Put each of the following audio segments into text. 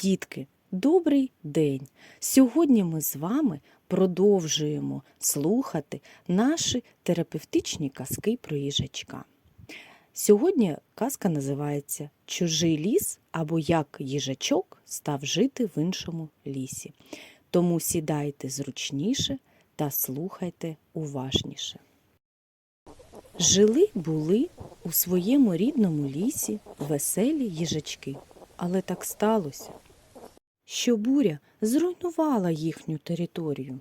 Дітки, добрий день! Сьогодні ми з вами продовжуємо слухати наші терапевтичні казки про їжачка. Сьогодні казка називається Чужий ліс або як їжачок став жити в іншому лісі. Тому сідайте зручніше та слухайте уважніше. Жили були у своєму рідному лісі веселі їжачки. Але так сталося, що буря зруйнувала їхню територію.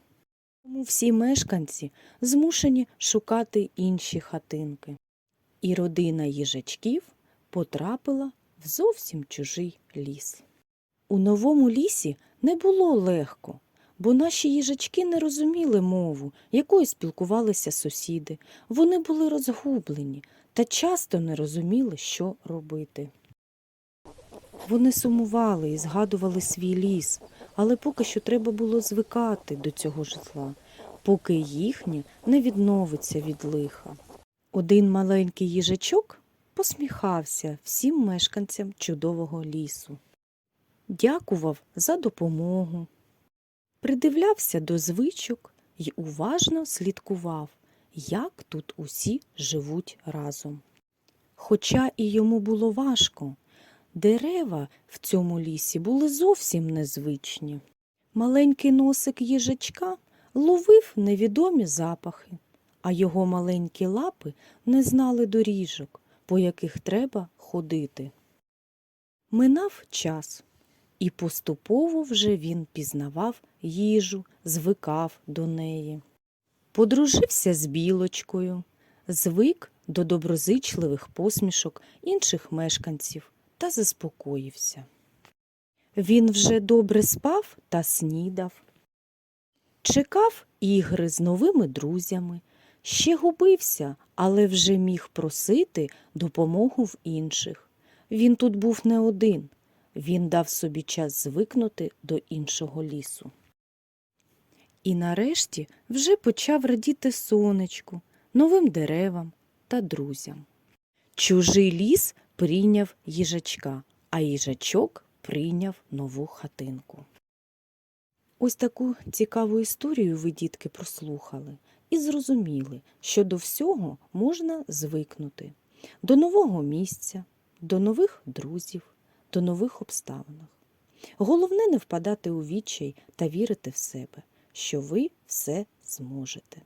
Тому всі мешканці змушені шукати інші хатинки. І родина їжачків потрапила в зовсім чужий ліс. У новому лісі не було легко, бо наші їжачки не розуміли мову, якою спілкувалися сусіди. Вони були розгублені та часто не розуміли, що робити. Вони сумували і згадували свій ліс, але поки що треба було звикати до цього житла, поки їхнє не відновиться від лиха. Один маленький їжачок посміхався всім мешканцям чудового лісу, дякував за допомогу, придивлявся до звичок і уважно слідкував, як тут усі живуть разом. Хоча і йому було важко, Дерева в цьому лісі були зовсім незвичні. Маленький носик їжачка ловив невідомі запахи, а його маленькі лапи не знали доріжок, по яких треба ходити. Минав час, і поступово вже він пізнавав їжу, звикав до неї. Подружився з білочкою, звик до доброзичливих посмішок інших мешканців та заспокоївся. Він вже добре спав та снідав, чекав ігри з новими друзями, ще губився, але вже міг просити допомогу в інших. Він тут був не один, він дав собі час звикнути до іншого лісу. І нарешті вже почав радіти сонечку, новим деревам та друзям. Чужий ліс прийняв їжачка, а їжачок прийняв нову хатинку. Ось таку цікаву історію ви, дітки, прослухали і зрозуміли, що до всього можна звикнути до нового місця, до нових друзів, до нових обставин. Головне не впадати у відчай та вірити в себе, що ви все зможете.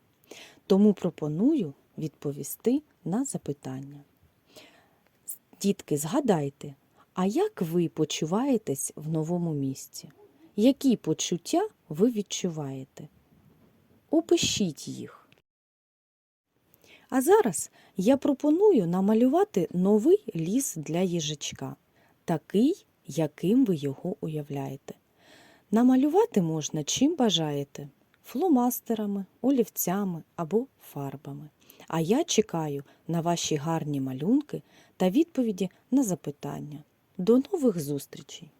Тому пропоную відповісти на запитання. Дітки, згадайте, а як ви почуваєтесь в новому місці? Які почуття ви відчуваєте? Опишіть їх. А зараз я пропоную намалювати новий ліс для їжачка, такий, яким ви його уявляєте. Намалювати можна чим бажаєте фломастерами, олівцями або фарбами. А я чекаю на ваші гарні малюнки та відповіді на запитання. До нових зустрічей!